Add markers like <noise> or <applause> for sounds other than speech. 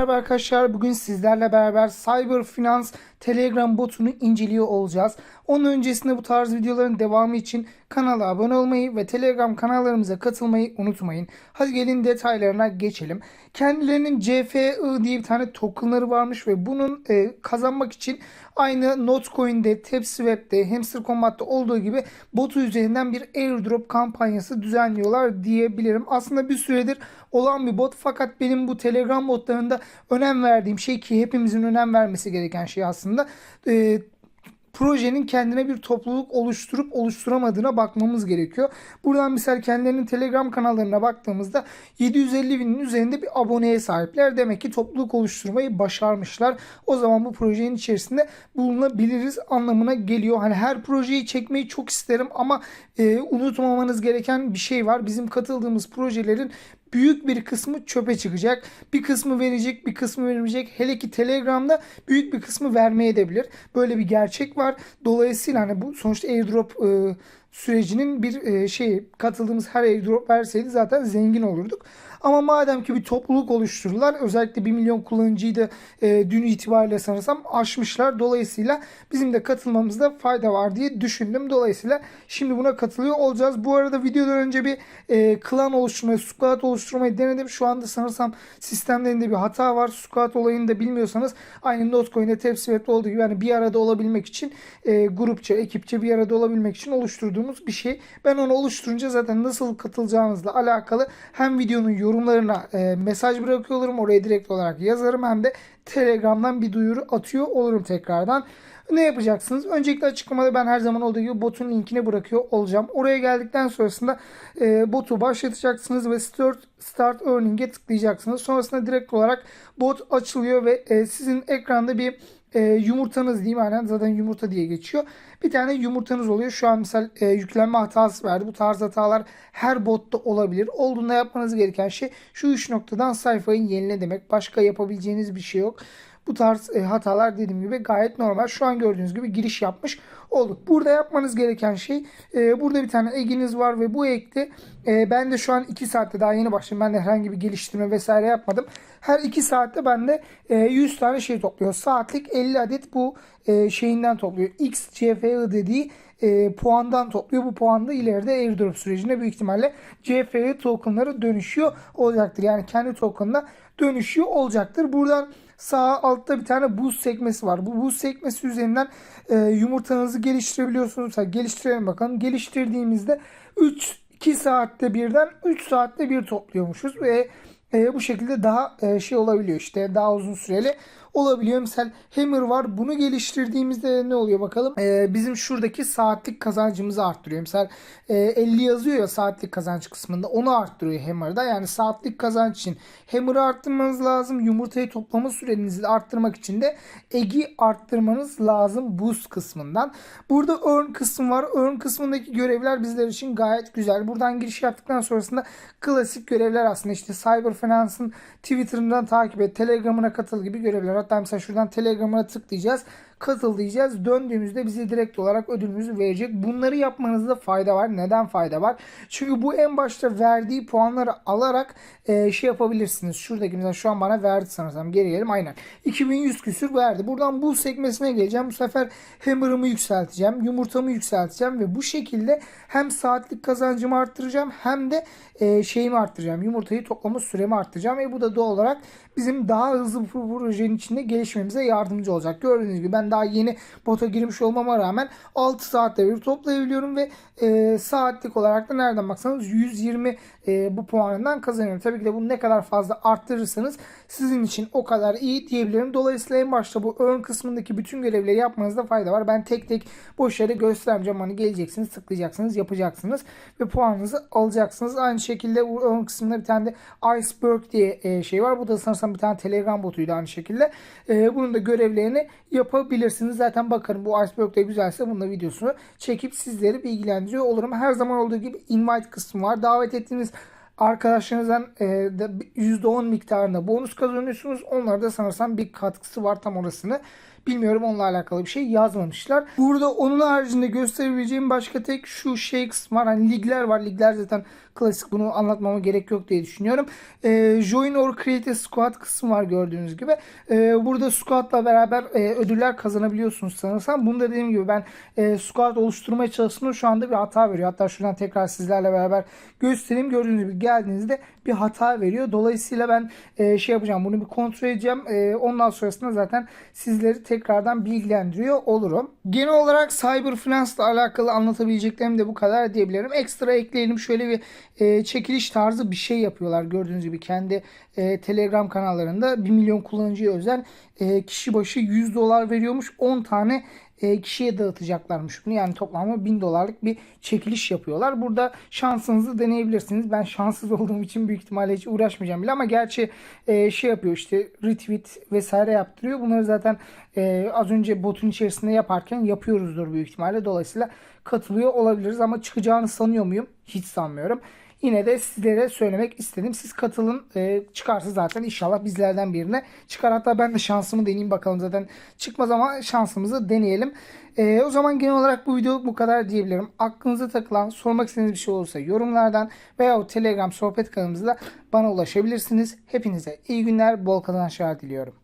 Merhaba arkadaşlar bugün sizlerle beraber Cyber Finance Telegram botunu inceliyor olacağız. Onun öncesinde bu tarz videoların devamı için kanala abone olmayı ve Telegram kanallarımıza katılmayı unutmayın. Hadi gelin detaylarına geçelim. Kendilerinin CFI diye bir tane tokenları varmış ve bunun e, kazanmak için aynı Notcoin'de, TapSwap'te, Hamster Combat'ta olduğu gibi botu üzerinden bir airdrop kampanyası düzenliyorlar diyebilirim. Aslında bir süredir olan bir bot fakat benim bu Telegram botlarında önem verdiğim şey ki hepimizin önem vermesi gereken şey aslında e, projenin kendine bir topluluk oluşturup oluşturamadığına bakmamız gerekiyor. Buradan misal kendilerinin Telegram kanallarına baktığımızda 750 binin üzerinde bir aboneye sahipler. Demek ki topluluk oluşturmayı başarmışlar. O zaman bu projenin içerisinde bulunabiliriz anlamına geliyor. Hani her projeyi çekmeyi çok isterim ama e, unutmamanız gereken bir şey var. Bizim katıldığımız projelerin büyük bir kısmı çöpe çıkacak. Bir kısmı verecek, bir kısmı vermeyecek. Hele ki Telegram'da büyük bir kısmı vermeye de bilir. Böyle bir gerçek var. Dolayısıyla hani bu sonuçta airdrop e, sürecinin bir e, şeyi katıldığımız her airdrop verseydi zaten zengin olurduk. Ama madem ki bir topluluk oluşturdular özellikle 1 milyon kullanıcıyı da e, dün itibariyle sanırsam aşmışlar. Dolayısıyla bizim de katılmamızda fayda var diye düşündüm. Dolayısıyla şimdi buna katılıyor olacağız. Bu arada videodan önce bir e, klan oluşturmayı, squad oluşturmayı denedim. Şu anda sanırsam sistemlerinde bir hata var. Squad olayını da bilmiyorsanız aynı Notcoin'de TapSwap'te olduğu gibi yani bir arada olabilmek için e, grupça, ekipçe bir arada olabilmek için oluşturduğumuz bir şey. Ben onu oluşturunca zaten nasıl katılacağınızla alakalı hem videonun yorumlarına e, mesaj bırakıyor olurum. Oraya direkt olarak yazarım hem de Telegram'dan bir duyuru atıyor olurum tekrardan. Ne yapacaksınız? Öncelikle açıklamada ben her zaman olduğu gibi botun linkini bırakıyor olacağım. Oraya geldikten sonrasında e, botu başlatacaksınız ve Start, start Earning'e tıklayacaksınız. Sonrasında direkt olarak bot açılıyor ve e, sizin ekranda bir e, yumurtanız diyeyim aynen zaten yumurta diye geçiyor. Bir tane yumurtanız oluyor. Şu an misal e, yüklenme hatası verdi. Bu tarz hatalar her botta olabilir. Olduğunda yapmanız gereken şey şu üç noktadan sayfayı yenile demek. Başka yapabileceğiniz bir şey yok. Bu tarz e, hatalar dediğim gibi gayet normal. Şu an gördüğünüz gibi giriş yapmış olduk. Burada yapmanız gereken şey e, burada bir tane eginiz var ve bu ekte e, ben de şu an 2 saatte daha yeni başladım. Ben de herhangi bir geliştirme vesaire yapmadım. Her 2 saatte bende e, 100 tane şey topluyor. Saatlik 50 adet bu e, şeyinden topluyor. XCFI dediği e, puandan topluyor. Bu puan da ileride airdrop sürecinde büyük ihtimalle CFI tokenları dönüşüyor olacaktır. Yani kendi tokenına dönüşüyor olacaktır. Buradan sağ altta bir tane boost sekmesi var. Bu boost sekmesi üzerinden e, yumurtanızı geliştirebiliyorsunuz. Mesela geliştirelim bakalım. Geliştirdiğimizde 3 2 saatte birden 3 saatte bir topluyormuşuz ve e, bu şekilde daha e, şey olabiliyor işte daha uzun süreli olabiliyor. Mesela Hammer var. Bunu geliştirdiğimizde ne oluyor bakalım. E, bizim şuradaki saatlik kazancımızı arttırıyor. Mesela e, 50 yazıyor ya saatlik kazanç kısmında. Onu arttırıyor Hammer'da. Yani saatlik kazanç için Hammer'ı arttırmanız lazım. Yumurtayı toplama sürenizi arttırmak için de Egi arttırmanız lazım boost kısmından. Burada earn kısmı var. Earn kısmındaki görevler bizler için gayet güzel. Buradan giriş yaptıktan sonrasında klasik görevler aslında işte Cyber Finance'ın Twitter'ından takip et, Telegram'ına katıl gibi görevler. Hatta mesela şuradan Telegram'ına tıklayacağız. Katıl diyeceğiz. Döndüğümüzde bize direkt olarak ödülümüzü verecek. Bunları yapmanızda fayda var. Neden fayda var? Çünkü bu en başta verdiği puanları alarak e, şey yapabilirsiniz. Şuradaki mesela şu an bana verdi sanırsam. Geri gelelim. Aynen. 2100 küsür verdi. Buradan bu sekmesine geleceğim. Bu sefer hammer'ımı yükselteceğim. Yumurtamı yükselteceğim ve bu şekilde hem saatlik kazancımı arttıracağım hem de e, şeyimi arttıracağım. Yumurtayı toplama süremi arttıracağım ve bu da doğal olarak bizim daha hızlı bu projenin içinde gelişmemize yardımcı olacak. Gördüğünüz gibi ben daha yeni bota girmiş olmama rağmen 6 saatte bir toplayabiliyorum ve e, saatlik olarak da nereden baksanız 120 e, bu puanından kazanıyorum. Tabii ki de bunu ne kadar fazla arttırırsanız sizin için o kadar iyi diyebilirim. Dolayısıyla en başta bu ön kısmındaki bütün görevleri yapmanızda fayda var. Ben tek tek boş yere göstermeyeceğim. Hani geleceksiniz, tıklayacaksınız, yapacaksınız ve puanınızı alacaksınız. Aynı şekilde bu ön kısmında bir tane de Iceberg diye e, şey var. Bu da sanırsam bir tane Telegram botuydu aynı şekilde. E, bunun da görevlerini yapabilirsiniz. Zaten bakarım bu Iceberg de güzelse bunun da videosunu çekip sizleri bilgilendiriyor olurum. Her zaman olduğu gibi invite kısmı var. Davet ettiğiniz arkadaşlarınızdan e, %10 miktarında bonus kazanıyorsunuz. Onlara da sanırsam bir katkısı var tam orasını. Bilmiyorum onunla alakalı bir şey yazmamışlar. Burada onun haricinde gösterebileceğim başka tek şu kısmı var. Hani ligler var. Ligler zaten klasik bunu anlatmama gerek yok diye düşünüyorum. E, Join or Create a Squad kısmı var gördüğünüz gibi. E, burada squad'la beraber e, ödüller kazanabiliyorsunuz sanırsam. Bunu da dediğim gibi ben e, squad oluşturmaya çalıştığımda şu anda bir hata veriyor. Hatta şuradan tekrar sizlerle beraber göstereyim. Gördüğünüz gibi geldiğinizde bir hata veriyor. Dolayısıyla ben e, şey yapacağım. Bunu bir kontrol edeceğim. E, ondan sonrasında zaten sizleri tekrardan bilgilendiriyor olurum. Genel olarak Cyber Finance ile alakalı anlatabileceklerim de bu kadar diyebilirim. Ekstra ekleyelim. Şöyle bir e, çekiliş tarzı bir şey yapıyorlar. Gördüğünüz gibi kendi e, Telegram kanallarında 1 milyon kullanıcıya özel e, kişi başı 100 dolar veriyormuş. 10 tane e, kişiye dağıtacaklarmış bunu. Yani toplamda 1000 dolarlık bir çekiliş yapıyorlar. Burada şansınızı deneyebilirsiniz. Ben şanssız <laughs> olduğum için büyük ihtimalle hiç uğraşmayacağım bile ama gerçi e, şey yapıyor işte retweet vesaire yaptırıyor. Bunları zaten az önce botun içerisinde yaparken yapıyoruzdur büyük ihtimalle. Dolayısıyla katılıyor olabiliriz ama çıkacağını sanıyor muyum? Hiç sanmıyorum. Yine de sizlere söylemek istedim. Siz katılın. E, çıkarsa zaten inşallah bizlerden birine çıkar. Hatta ben de şansımı deneyeyim bakalım zaten çıkmaz ama şansımızı deneyelim. E, o zaman genel olarak bu video bu kadar diyebilirim. Aklınıza takılan, sormak istediğiniz bir şey olursa yorumlardan veya o Telegram sohbet kanalımızda bana ulaşabilirsiniz. Hepinize iyi günler, bol kazançlar diliyorum.